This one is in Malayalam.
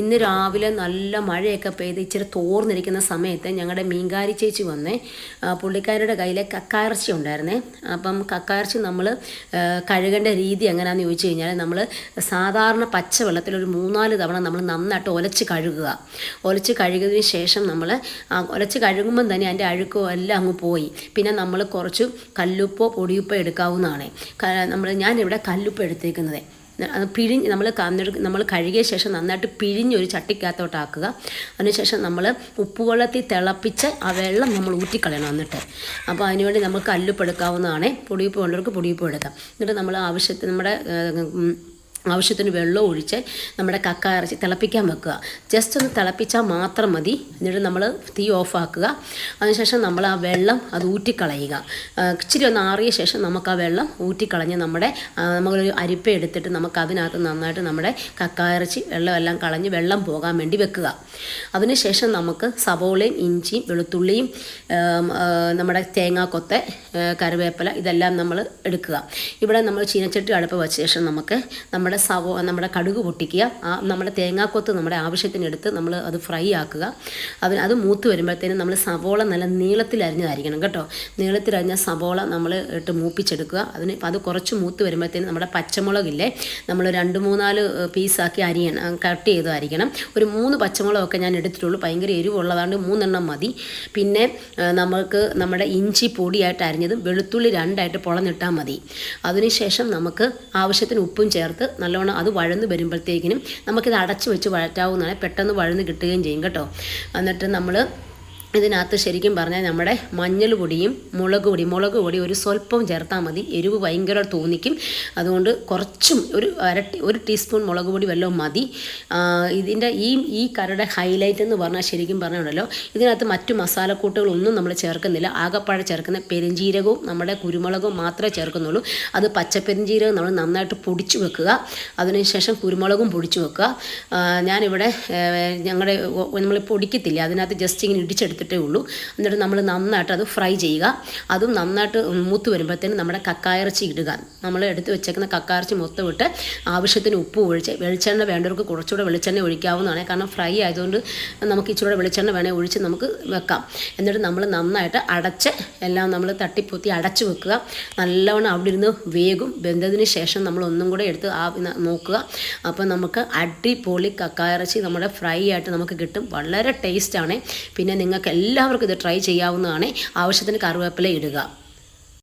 ഇന്ന് രാവിലെ നല്ല മഴയൊക്കെ പെയ്ത് ഇച്ചിരി തോർന്നിരിക്കുന്ന സമയത്ത് ഞങ്ങളുടെ മീൻകാരി ചേച്ചി വന്നേ. പുള്ളിക്കാരുടെ കയ്യിലെ കക്കായിറച്ചി ഉണ്ടായിരുന്നേ. അപ്പം കക്കായിറച്ചി നമ്മൾ കഴുകേണ്ട രീതി എങ്ങനെയാണെന്ന് ചോദിച്ചു കഴിഞ്ഞാൽ നമ്മൾ സാധാരണ പച്ചവെള്ളത്തിൽ ഒരു മൂന്നാൽ തവണ നമ്മൾ നന്നായിട്ട് ഒലച്ച് കഴുകുക. ഒലച്ച് കഴുകിയതിന് ശേഷം നമ്മൾ ഒലച്ച് കഴുകുമ്പം തന്നെ അതിന്റെ അഴുക്കോ എല്ലാം അങ്ങ് പോയി. പിന്നെ നമ്മൾ കുറച്ച് കല്ലുപ്പോ പൊടിയുപ്പോ എടുക്കാവുന്നതാണ്. നമ്മൾ ഞാനിവിടെ കല്ലുപ്പ് എടുത്തേക്കുന്നത്. പിഴിഞ്ഞ് നമ്മൾ നമ്മൾ കഴുകിയ ശേഷം നന്നായിട്ട് പിഴിഞ്ഞൊരു ചട്ടിക്കകത്തോട്ടാക്കുക. അതിനുശേഷം നമ്മൾ ഉപ്പുവെള്ളത്തിൽ തിളപ്പിച്ച് ആ വെള്ളം നമ്മൾ ഊറ്റിക്കളയണം എന്നിട്ട്. അപ്പോൾ അതിനുവേണ്ടി നമുക്ക് കല്ലുപ്പ് എടുക്കാവുന്നതാണ് പൊടിയുപ്പ് വേണ്ടവർക്ക് പൊടിയുപ്പ് എടുക്കാം. എന്നിട്ട് നമ്മൾ ആവശ്യത്തിന് നമ്മുടെ ആവശ്യത്തിന് വെള്ളം ഒഴിച്ച് നമ്മുടെ കക്ക ഇറച്ചി തിളപ്പിക്കാൻ വെക്കുക. ജസ്റ്റ് ഒന്ന് തിളപ്പിച്ചാൽ മാത്രം മതി. എന്നിട്ട് നമ്മൾ തീ ഓഫാക്കുക അതിനുശേഷം നമ്മൾ ആ വെള്ളം അത് ഊറ്റിക്കളയുക. ഇച്ചിരി ഒന്ന് ആറിയ ശേഷം നമുക്ക് ആ വെള്ളം ഊറ്റിക്കളഞ്ഞ് നമ്മുടെ നമ്മളൊരു അരിപ്പ എടുത്തിട്ട് നമുക്ക് അതിനകത്ത് നന്നായിട്ട് നമ്മുടെ കക്ക ഇറച്ചി വെള്ളമെല്ലാം കളഞ്ഞ് വെള്ളം പോകാൻ വേണ്ടി വെക്കുക. അതിനുശേഷം നമുക്ക് സവോളയും ഇഞ്ചിയും വെളുത്തുള്ളിയും നമ്മുടെ തേങ്ങാക്കൊത്ത് കറിവേപ്പില ഇതെല്ലാം നമ്മൾ എടുക്കുക. ഇവിടെ നമ്മൾ ചീനച്ചട്ടി അടുപ്പ് വെച്ച ശേഷം നമുക്ക് നമ്മുടെ സവോ നമ്മുടെ കടുക് പൊട്ടിക്കുക. ആ നമ്മുടെ തേങ്ങാക്കൊത്ത് നമ്മുടെ ആവശ്യത്തിനെടുത്ത് നമ്മൾ അത് ഫ്രൈ ആക്കുക. അവൻ അത് മൂത്ത് വരുമ്പോഴത്തേനും നമ്മൾ സവോള നല്ല നീളത്തിൽ അരിഞ്ഞതായിരിക്കണം കേട്ടോ. നീളത്തിൽ അരിഞ്ഞ സവോള നമ്മൾ ഇട്ട് മൂപ്പിച്ചെടുക്കുക. അതിന് അത് കുറച്ച് മൂത്ത് വരുമ്പോഴത്തേനും നമ്മുടെ പച്ചമുളകില്ലേ നമ്മൾ രണ്ട് മൂന്നാൽ പീസാക്കി അരിയണം കട്ട് ചെയ്തതായിരിക്കണം. ഒരു മൂന്ന് പച്ചമുളകൊക്കെ ഞാൻ എടുത്തിട്ടുള്ളൂ. ഭയങ്കര എരിവുള്ളതാണ്ട് മൂന്നെണ്ണം മതി. പിന്നെ നമുക്ക് നമ്മുടെ ഇഞ്ചി പൊടിയായിട്ട് അരിഞ്ഞതും വെളുത്തുള്ളി രണ്ടായിട്ട് പൊളന്നിട്ടാൽ മതി. അതിനുശേഷം നമുക്ക് ആവശ്യത്തിന് ഉപ്പും ചേർത്ത് നല്ലോണം അത് വഴന്ന് വരുമ്പോഴത്തേക്കിനും നമുക്കിത് അടച്ചു വെച്ച് വഴറ്റാവുന്നതാണ്. പെട്ടെന്ന് വഴന്ന് കിട്ടുകയും ചെയ്യും കേട്ടോ. എന്നിട്ട് നമ്മൾ ഇതിനകത്ത് ശരിക്കും പറഞ്ഞാൽ നമ്മുടെ മഞ്ഞൾ പൊടിയും മുളക് പൊടി മുളക് പൊടി ഒരു സ്വല്പം ചേർത്താൽ മതി. എരിവ് ഭയങ്കര തോന്നിക്കും. അതുകൊണ്ട് കുറച്ചും ഒരു അര ഒരു ടീസ്പൂൺ മുളക് പൊടി വല്ലതും മതി. ഇതിന്റെ ഈ ഈ കറിയുടെ ഹൈലൈറ്റ് എന്ന് പറഞ്ഞാൽ ശരിക്കും പറഞ്ഞുണ്ടല്ലോ ഇതിനകത്ത് മറ്റു മസാലക്കൂട്ടുകളൊന്നും നമ്മൾ ചേർക്കുന്നില്ല. ആകപ്പാഴ ചേർക്കുന്ന പെരുംജീരകവും നമ്മുടെ കുരുമുളകും മാത്രമേ ചേർക്കുന്നുള്ളൂ. അത് പച്ചപ്പെരുംജീരകം നമ്മൾ നന്നായിട്ട് പൊടിച്ചു വെക്കുക. അതിനുശേഷം കുരുമുളകും പൊടിച്ചു വെക്കുക. ഞാനിവിടെ ഞങ്ങളുടെ നമ്മൾ പൊടിക്കത്തില്ല അതിനകത്ത് ജസ്റ്റ് ഇങ്ങനെ ഇടിച്ചെടുത്തിട്ടേ ഉള്ളൂ. എന്നിട്ട് നമ്മൾ നന്നായിട്ട് അത് ഫ്രൈ ചെയ്യുക. അതും നന്നായിട്ട് മൂത്ത് വരുമ്പോഴത്തേനും നമ്മുടെ കക്കായിറച്ചി ഇടുക. നമ്മൾ എടുത്ത് വെച്ചേക്കുന്ന കക്കായിറച്ചി മൊത്തം ഇട്ട് ആവശ്യത്തിന് ഉപ്പ് ഒഴിച്ച് വെളിച്ചെണ്ണ വേണ്ടവർക്ക് കുറച്ചുകൂടെ വെളിച്ചെണ്ണ ഒഴിക്കാവുന്നതാണ്. കാരണം ഫ്രൈ ആയതുകൊണ്ട് നമുക്ക് ഇച്ചിരി വെളിച്ചെണ്ണ വേണേൽ ഒഴിച്ച് നമുക്ക് വെക്കാം. എന്നിട്ട് നമ്മൾ നന്നായിട്ട് അടച്ച് എല്ലാം നമ്മൾ തട്ടിപ്പൊത്തി അടച്ച് വെക്കുക. നല്ലവണ്ണം അവിടെ ഇരുന്ന് വേഗം വെന്തതിന് ശേഷം നമ്മൾ ഒന്നും കൂടെ എടുത്ത് ആ നോക്കുക. അപ്പോൾ നമുക്ക് അടിപൊളി കക്കായിറച്ചി നമ്മുടെ ഫ്രൈ ആയിട്ട് നമുക്ക് കിട്ടും. വളരെ ടേസ്റ്റാണ് പിന്നെ നിങ്ങൾക്ക് എല്ലാവർക്കും ഇത് ട്രൈ ചെയ്യാവുന്നതാണ്. ആവശ്യത്തിന് കറിവേപ്പില ഇടുക.